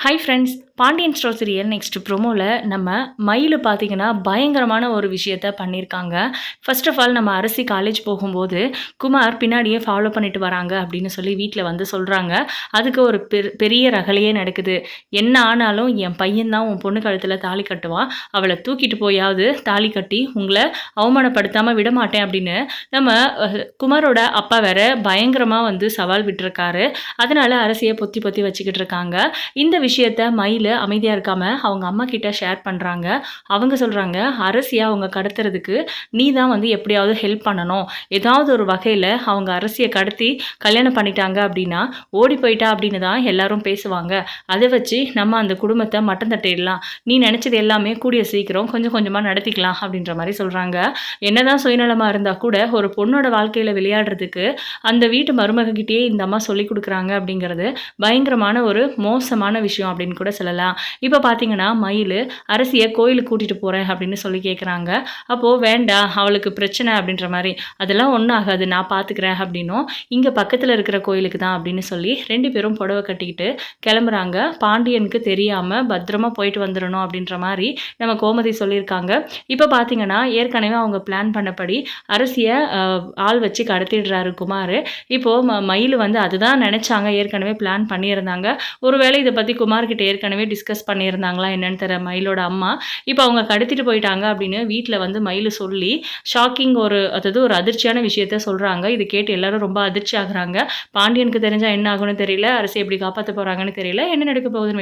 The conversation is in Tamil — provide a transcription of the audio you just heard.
Hi friends Pandian store serial next ப்ரோமோவில் நம்ம மயில் பார்த்தீங்கன்னா பயங்கரமான ஒரு விஷயத்த பண்ணியிருக்காங்க ஃபர்ஸ்ட் ஆஃப் ஆல் நம்ம அரசி காலேஜ் போகும்போது குமார் பின்னாடியே ஃபாலோ பண்ணிட்டு வராங்க அப்படின்னு சொல்லி வீட்டில் வந்து சொல்கிறாங்க அதுக்கு ஒரு பெ- பெரிய ரகலையே நடக்குது. என்ன ஆனாலும் என் பையன் தான் உன் பொண்ணு கழுத்தில் தாலி கட்டுவான் அவளை தூக்கிட்டு போயாவது தாலி கட்டி உங்களை அவமானப்படுத்தாமல் விட மாட்டேன் அப்படின்னு நம்ம குமாரோட அப்பா வேற பயங்கரமாக வந்து சவால் விட்டுருக்காரு. அதனால அரசியை பொத்தி பொத்தி வச்சுக்கிட்டு இருக்காங்க. இந்த விஷயத்த மயில் அமைதியாக இருக்காமல் அவங்க அம்மா கிட்ட ஷேர் பண்ணுறாங்க அவங்க சொல்கிறாங்க அரசியை அவங்க கடத்துறதுக்கு நீ தான் வந்து எப்படியாவது ஹெல்ப் பண்ணணும். ஏதாவது ஒரு வகையில் அவங்க அரசியை கடத்தி கல்யாணம் பண்ணிட்டாங்க அப்படின்னா ஓடி போயிட்டா அப்படின்னு தான் எல்லாரும் பேசுவாங்க. அதை வச்சு நம்ம அந்த குடும்பத்தை மட்டம் தட்டிடலாம். நீ நினச்சது எல்லாமே கூடிய சீக்கிரம் கொஞ்சம் கொஞ்சமாக நடத்திக்கலாம் அப்படின்ற மாதிரி சொல்கிறாங்க என்னதான் சுயநலமாக இருந்தால் கூட ஒரு பொண்ணோட வாழ்க்கையில் விளையாடுறதுக்கு அந்த வீட்டு மருமகக்கிட்டேயே இந்த அம்மா சொல்லி கொடுக்குறாங்க அப்படிங்கிறது பயங்கரமான ஒரு மோசமான விஷயம் அப்படின்னு கூட சில சொல்லலாம். இப்போ பார்த்தீங்கன்னா மயில் அரசியை கோயிலுக்கு கூட்டிகிட்டு போகிறேன் அப்படின்னு சொல்லி கேட்குறாங்க அப்போது வேண்டாம் அவளுக்கு பிரச்சனை அப்படின்ற மாதிரி. அதெல்லாம் ஒன்றும் ஆகாது நான் பார்த்துக்கிறேன் அப்படின்னும். இங்கே பக்கத்தில் இருக்கிற கோயிலுக்கு தான் அப்படின்னு சொல்லி ரெண்டு பேரும் புடவை கட்டிக்கிட்டு கிளம்புறாங்க. பாண்டியனுக்கு தெரியாமல் பத்திரமா போயிட்டு வந்துடணும் அப்படின்ற மாதிரி நம்ம கோமதி சொல்லியிருக்காங்க. இப்போ பார்த்தீங்கன்னா ஏற்கனவே அவங்க பிளான் பண்ணபடி அரசியை ஆள் வச்சு கடத்திடுறாரு குமார். இப்போது ம மயில் வந்து அதுதான் நினச்சாங்க. ஏற்கனவே பிளான் பண்ணியிருந்தாங்க. ஒருவேளை இதை பற்றி குமார்கிட்ட ஏற்கனவே டிஸ்கஸ் பண்ணியிருந்தாங்களா என்னன்னு தெரிய மயிலோட அம்மா. இப்போ அவங்க கடத்திட்டு போயிட்டாங்க அப்படின்னு வீட்டில் வந்து மயில் சொல்லி ஷாக்கிங் ஒரு அதாவது ஒரு அதிர்ச்சியான விஷயத்த சொல்கிறாங்க இது கேட்டு எல்லாரும் ரொம்ப அதிர்ச்சி ஆகுறாங்க. பாண்டியனுக்கு தெரிஞ்சால் என்ன ஆகும்னு தெரியல அரசு எப்படி காப்பாற்ற போகிறாங்கன்னு தெரியல என்ன நடக்க போகுதுன்னு